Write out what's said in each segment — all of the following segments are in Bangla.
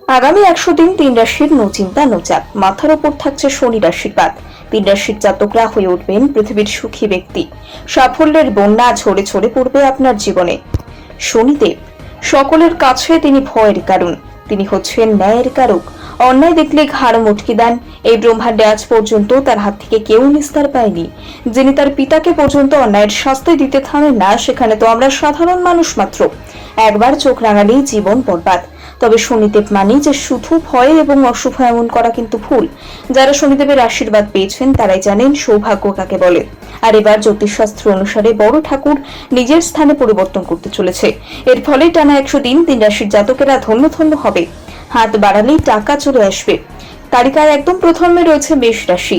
আগামী একশো দিন তিন রাশির নো চিন্তা, নো চাপ। মাথার ওপর থাকছে শনির আশীর্বাদ তিন রাশির জাতকরা হয়ে উঠবেন পৃথিবীর সুখী ব্যক্তি। সাফল্যের বন্যা ঝরে ঝরে পড়বে আপনার জীবনে। শনিদেব, সকলের কাছে তিনি ভয়ের কারণ। তিনি হচ্ছেন ন্যায়ের কারক। অন্যায় দেখলে ঘাড় মুটকি দেন। এই ব্রহ্মাণ্ডে আজ পর্যন্ত তার হাত থেকে কেউ নিস্তার পায়নি। যিনি তার পিতাকে পর্যন্ত অন্যায়ের শাস্তি দিতে থামেন না, সেখানে তো আমরা সাধারণ মানুষ মাত্র। একবার চোখ রাঙালেই জীবন বরবাদ। তবে শনিদেব মানেই যে শুধু ভয় এবং অশুভ এমন করা কিন্তু ভুল। যারা শনিদেবের আশীর্বাদ পেয়েছেন, তারাই জানেন সৌভাগ্য কাকে বলে। আর এবার জ্যোতিষশাস্ত্র অনুসারে বড় ঠাকুর নিজের স্থানে পরিবর্তন করতে চলেছে। এর ফলে টানা একশো দিন তিন রাশির জাতকেরা ধন্য ধন্য হবে। হাত বাড়ালেই টাকা চলে আসবে। তালিকায় একদম প্রথমে রয়েছে মেষ রাশি।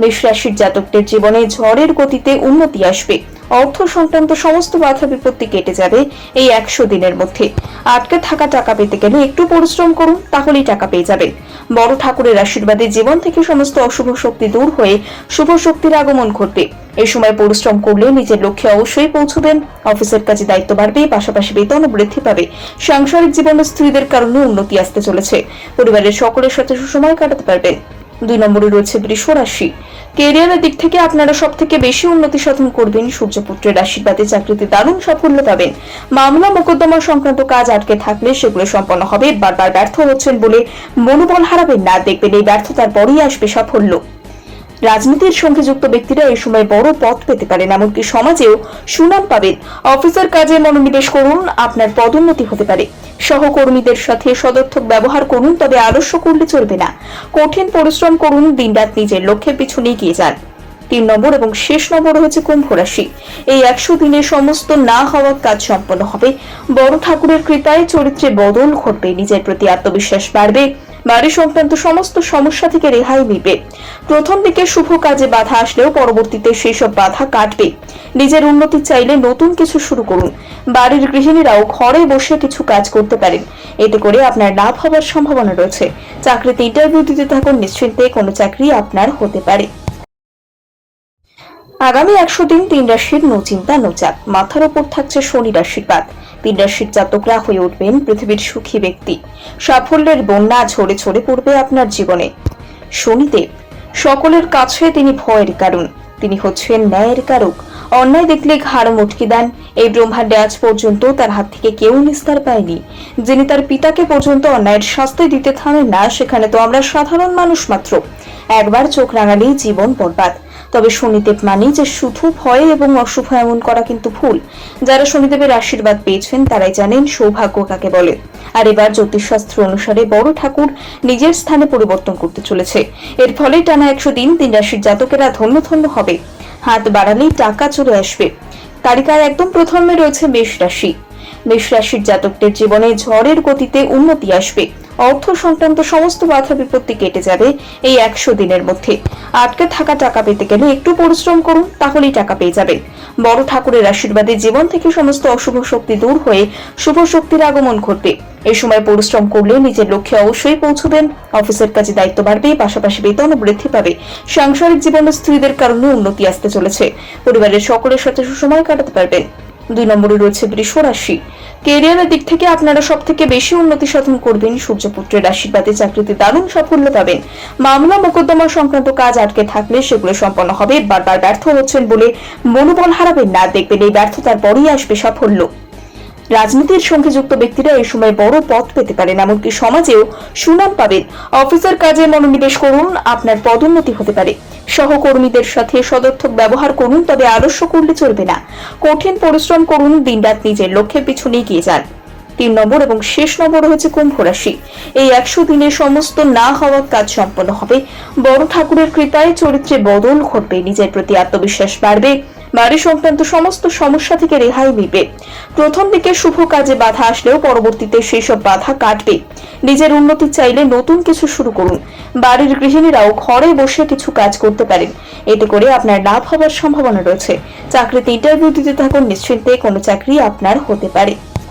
মেষ রাশির জাতকদের জীবনে ঝড়ের গতিতে উন্নতি আসবে। অর্থ সংক্রান্ত সমস্ত বাধা বিপত্তি কেটে যাবে এই একশো দিনের মধ্যে। আটকে থাকা টাকা পেতে গেলে একটু পরিশ্রম করুন, তাহলেই টাকা পেয়ে যাবেন। বড় ঠাকুরের আশীর্বাদে জীবন থেকে সমস্ত অশুভ শক্তি দূর হয়ে শুভ শক্তির আগমন ঘটবে। এই সময় পরিশ্রম করলে নিজের লক্ষ্যে অবশ্যই পৌঁছবেন। অফিসের কাজে দায়িত্ব বাড়বে, পাশাপাশি বেতন বৃদ্ধি পাবে। সাংসারিক জীবনে স্ত্রীদের কারণে উন্নতি আসতে চলেছে। পরিবারের সকলের সাথে সুসময় কাটাতে পারবেন। দুই নম্বরে রয়েছে বৃষ রাশি। কেরিয়ারের দিক থেকে আপনারা সব থেকে বেশি উন্নতি সাধন করবেন, সূর্যপুত্রের আশীর্বাদে চাকরিতে দারুণ সাফল্য পাবেন। মামলা, মোকদ্দমা সংক্রান্ত কাজ আটকে থাকলে সেগুলো সম্পন্ন হবে, বারবার ব্যর্থ হচ্ছেন বলে মনোবল হারাবেন না, দেখবেন এই ব্যর্থতার পরেই আসবে সাফল্য। রাজনীতির সঙ্গে যুক্ত ব্যক্তিরা এই সময় বড় পথ পেতে পারেন, এমনকি সমাজেও সুনাম পাবেন। অফিসার কাজে মনোনিবেশ করুন, আপনার পদোন্নতি হতে পারে। সহকর্মীদের সাথে সদর্থক ব্যবহার করুন, তবে আলস্য করলে চলবে না। কঠিন পরিশ্রম করুন, দিনরাত নিজের লক্ষ্যের পিছনে এগিয়ে যান। তিন নম্বর এবং শেষ নম্বর হচ্ছে কুম্ভ রাশি। এই একশো দিনে সমস্ত না হওয়ার কাজ সম্পন্ন হবে। বড় ঠাকুরের কৃপায় চরিত্রে বদল ঘটবে, নিজের প্রতি আত্মবিশ্বাস বাড়বে। বাড়ি সংক্রান্ত সমস্ত সমস্যা থেকে রেহাই মিলবে। প্রথম দিকে শুভ কাজে বাধা আসলেও পরবর্তীতে সেই সব বাধা কাটবে। নিজের উন্নতি চাইলে নতুন কিছু শুরু করুন। বাড়ির গৃহিণীরাও ঘরে বসে কিছু কাজ করতে পারেন। এতে করে আপনার লাভ হওয়ার সম্ভাবনা রয়েছে। চাকরিতে ইন্টারভিউ দিতে থাকুন, নিশ্চিন্তে কোনো চাকরি আপনার হতে পারে। আগামী একশো দিন তিন রাশির নো চিন্তা, নো চাপ। মাথার ওপর থাকছে শনির আশীর্বাদ তিন রাশির জাতকরা হয়ে উঠবেন পৃথিবীর সুখী ব্যক্তি। সাফল্যের বন্যা ঝরে ঝরে পড়বে আপনার জীবনে। শনিদেব, সকলের কাছে তিনি ভয়ের কারণ। তিনি হচ্ছেন ন্যায়ের কারক। অন্যায় দেখলে ঘাড় মুটকি দেন। এই ব্রহ্মাণ্ডে আজ পর্যন্ত তার হাত থেকে কেউ নিস্তার পায়নি। যিনি তার পিতাকে পর্যন্ত অন্যায়ের শাস্তি দিতে থামেন না, সেখানে তো আমরা সাধারণ মানুষ মাত্র। একবার চোখ রাঙালেই জীবন বরবাদ। তবে শনিদেব মানেই যে শুধু ভয় এবং অশুভ এমন করা কিন্তু ভুল। যারা শনিদেবের আশীর্বাদ পেয়েছেন, তারাই জানেন সৌভাগ্য কাকে বলে। আর এবার জ্যোতিষশাস্ত্র অনুসারে বড় ঠাকুর নিজের স্থানে পরিবর্তন করতে চলেছে। এর ফলে টানা একশো দিন তিন রাশির জাতকেরা ধন্য ধন্য হবে। হাত বাড়ালেই টাকা চলে আসবে। তালিকায় একদম প্রথমে রয়েছে মেষ রাশি। মেষ রাশির জাতকদের জীবনে ঝড়ের গতিতে উন্নতি আসবে। অর্থ সংক্রান্ত সমস্ত বাধা বিপত্তি কেটে যাবে এই একশো দিনের মধ্যে। আটকে থাকা টাকা পেতে গেলে একটু পরিশ্রম করুন, তাহলেই টাকা পেয়ে যাবেন। বড় ঠাকুরের আশীর্বাদে জীবন থেকে সমস্ত অশুভ শক্তি দূর হয়ে শুভ শক্তির আগমন ঘটবে। এই সময় পরিশ্রম করলে নিজের লক্ষ্যে অবশ্যই পৌঁছবেন। অফিসের কাজে দায়িত্ব বাড়বে, পাশাপাশি বেতন বৃদ্ধি পাবে। সাংসারিক জীবনে স্ত্রীদের কারণে উন্নতি আসতে চলেছে। পরিবারের সকলের সাথে সুসময় কাটাতে পারবেন। দুই নম্বরে রয়েছে বৃষ রাশি। কেরিয়ারের দিক থেকে আপনারা সব থেকে বেশি উন্নতি সাধন করবেন, সূর্যপুত্রের আশীর্বাদে চাকরিতে দারুণ সাফল্য পাবেন। মামলা, মোকদ্দমা সংক্রান্ত কাজ আটকে থাকলে সেগুলো সম্পন্ন হবে। বারবার ব্যর্থ হচ্ছেন বলে মনোবল হারাবেন না। দেখবেন এই ব্যর্থতার পরেই আসবে সাফল্য। রাজনীতির সঙ্গে যুক্ত ব্যক্তিরা এই সময় বড় পদ পেতে পারেন, এমনকি সমাজেও সুনাম পাবেন। অফিসার কাজে মনোনিবেশ করুন, আপনার পদোন্নতি হতে পারে। সহকর্মীদের সাথে সদর্থক ব্যবহার করুন, তবে আলস্য করলে চলবে না। কঠিন পরিশ্রম করুন, দিনরাত নিজের লক্ষ্যের পিছনে এগিয়ে যান। তিন নম্বর এবং শেষ নম্বর হচ্ছে কুম্ভ রাশি। এই একশো দিনে সমস্ত না হওয়ার কাজ সম্পন্ন হবে। বড় ঠাকুরের কৃপায় চরিত্রে বদল ঘটবে, নিজের প্রতি আত্মবিশ্বাস বাড়বে। বাড়ি সংক্রান্ত সমস্ত সমস্যা থেকে রেহাই মিলবে। প্রথম দিকে শুভ কাজে বাধা আসলেও পরবর্তীতে সেই সব বাধা কাটবে। নিজের উন্নতি চাইলে নতুন কিছু শুরু করুন। বাড়ির গৃহিণীরাও ঘরে বসে কিছু কাজ করতে পারেন। এতে করে আপনার লাভ হবার সম্ভাবনা রয়েছে। চাকরিতে ইন্টারভিউ দিতে থাকুন, নিশ্চিন্তে কোনো চাকরি আপনার হতে পারে।